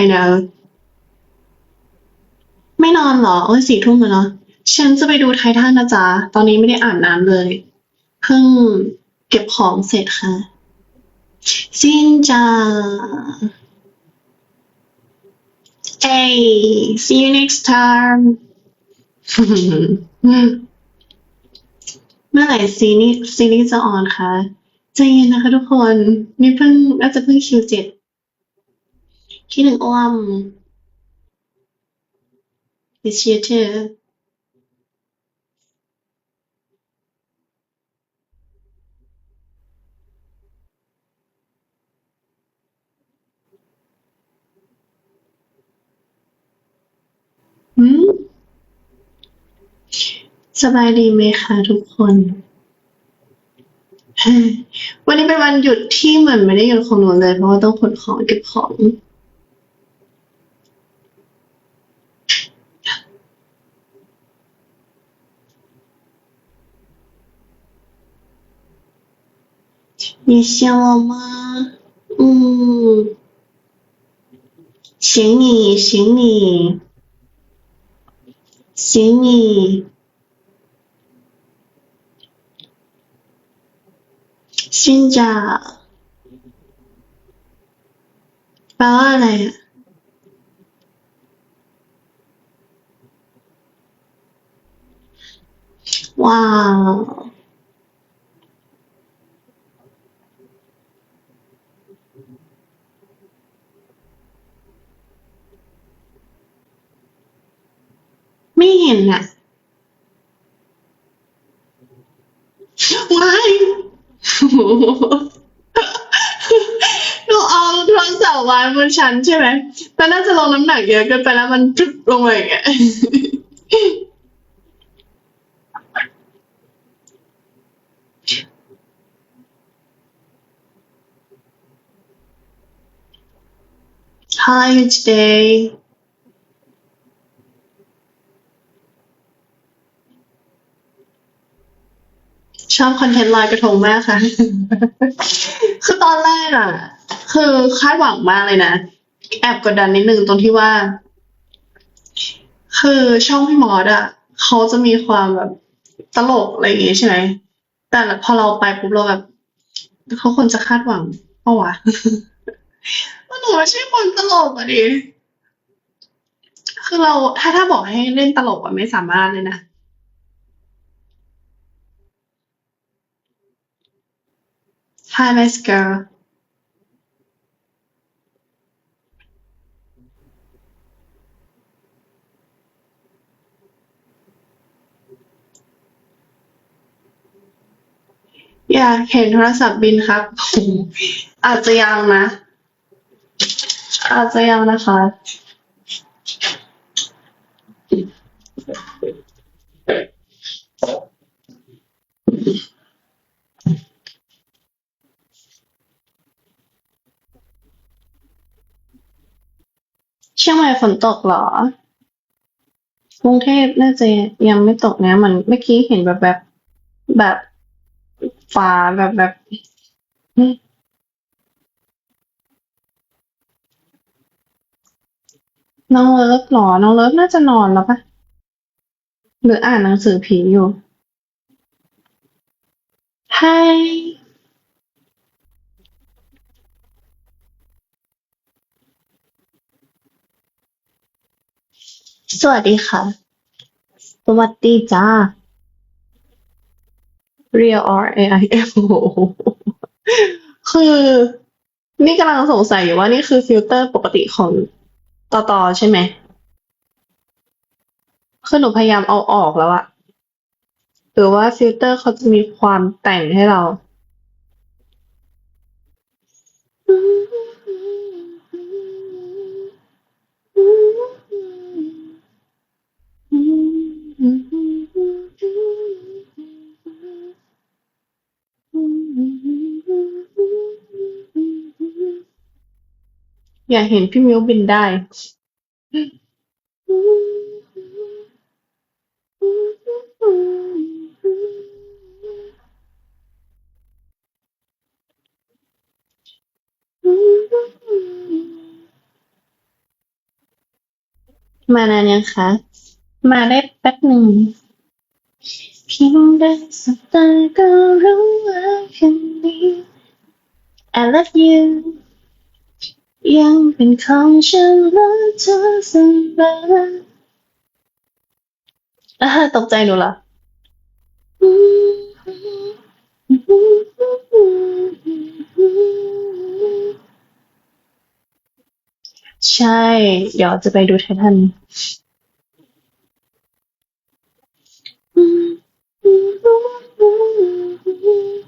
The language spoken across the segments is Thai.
I know ไม่นอนเหรอ โอ้ยสี่ทุ่มแล้วเนาะ ฉันจะไปดูไททันนะจ๊ะ ตอนนี้ไม่ได้อ่านน้ำเลย เพิ่งเก็บของเสร็จค่ะ ซินจ้า Hey see you next time เมื่อไหร่ซีรีส์ซีรีส์จะออนคะใจเย็นนะคะทุกคน นี่เพิ่งน่าจะเพิ่งคิวเจ็ด คิดถึงอ้อม Miss you too อืมสบายดีไหมคะทุกคนเฮ้ยวันนี้เป็นวันหยุดที่เหมือนไม่ได้หยุดของหนูเลย เพราะว่าต้องขนของเก็บของ 你想我吗？嗯，想你，想你，想你，听着，八万嘞，哇！ เห็นอะว้ายโอ้โหหนูเอาโทรศัพท์วางบนชั้นใช่ไหมแต่น่าจะลงน้ำหนักเยอะเกินไปแล้วมันจุดลงมาอย่างเงี้ย How are you today? ชอบคอนเทนต์ลอยกระทงมากค่ะ คือตอนแรกอะ คือคาดหวังมากเลยนะ แอบกดดันนิดนึงตรงที่ว่า คือช่องพี่มอสอะ เขาจะมีความแบบตลกอะไรอย่างงี้ใช่ไหม แต่พอเราไปปุ๊บเราแบบเขาควรจะคาดหวังเปล่าวะว่าหนูไม่ใช่คนตลกอะดิ คือเราถ้าถ้าบอกให้เล่นตลกอะไม่สามารถเลยนะ Hi, nice girl. อยากเห็นโทรศัพท์บินครับ อาจจะยังนะ อาจจะยังนะคะ ชียงใหม่ฝนตกเหรอ กรุงเทพน่าจะยังไม่ตกนะมันเมื่อกี้เห็นแบบแบบแบบฟ้าแบบแบบน้องเลิฟเหรอ น้องเลิฟน่าจะนอนแล้วปะหรืออ่านหนังสือผีอยู่ Hi สวัสดีค่ะ สวัสดีจ้า Real R A I F โหคือ นี่กำลังสงสัยอยู่ว่านี่คือฟิลเตอร์ปกติของต่อต่อใช่ไหม คือหนูพยายามเอาออกแล้วอะหรือว่าฟิลเตอร์เขาจะมีความแต่งให้เรา อยากเห็นพี่มิวบินได้ มานานยังคะ มาได้แป๊บหนึ่งเพียงได้สบตาก็รู้ว่าคนนี้ I love you ยังเป็นของฉันรักเธอเสมออ่าตกใจหนูเหรใช่ เดี๋ยวจะไปดูไททันอิง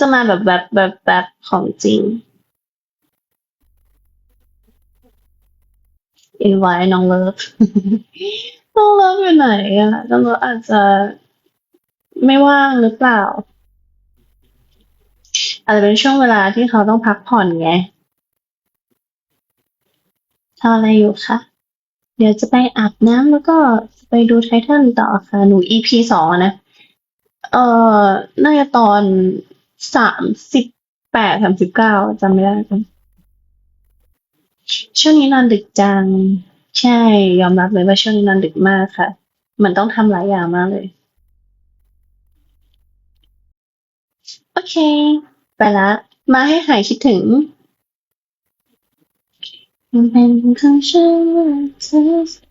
จะมาแบบแบบแบบแบบของจริง อินไว้น้องเลิฟ น้องเลิฟอยู่ไหนอะน้องเลิฟอาจจะไม่ว่างหรือเปล่า อาจจะเป็นช่วงเวลาที่เขาต้องพักผ่อนไงทำอะไรอยู่คะ เดี๋ยวจะไปอาบน้ำแล้วก็ไปดูไททันต่อค่ะ หนู EP สองนะ เอ่อ น่าจะตอน สามสิบแปดสามสิบเก้าจำไม่ได้จำช่วงนี้นอนดึกจัง ใช่ ยอมรับเลยว่าช่วงนี้นอนดึกมากค่ะ มันต้องทำหลายอย่างมากเลย โอเค ไปละ มาให้หายคิดถึงเป็นของฉันเธอ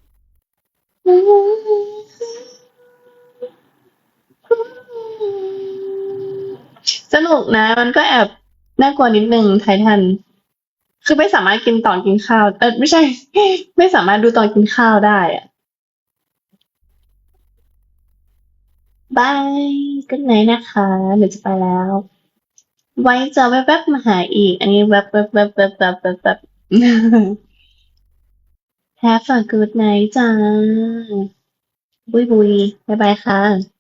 สนุกนะ มันก็แอบน่ากลัวนิดนึงไททัน คือไม่สามารถกินตอนกินข้าว เออไม่ใช่ ไม่สามารถดูตอนกินข้าวได้อะบายก็ไหนนะคะเดี๋ยวจะไปแล้ว ไว้จะแวบๆมาหาอีก อันนี้แวบแวบแวบแวบแวบแวบแวบ Have a good night จ้า บุยบุยบ๊ายบายค่ะ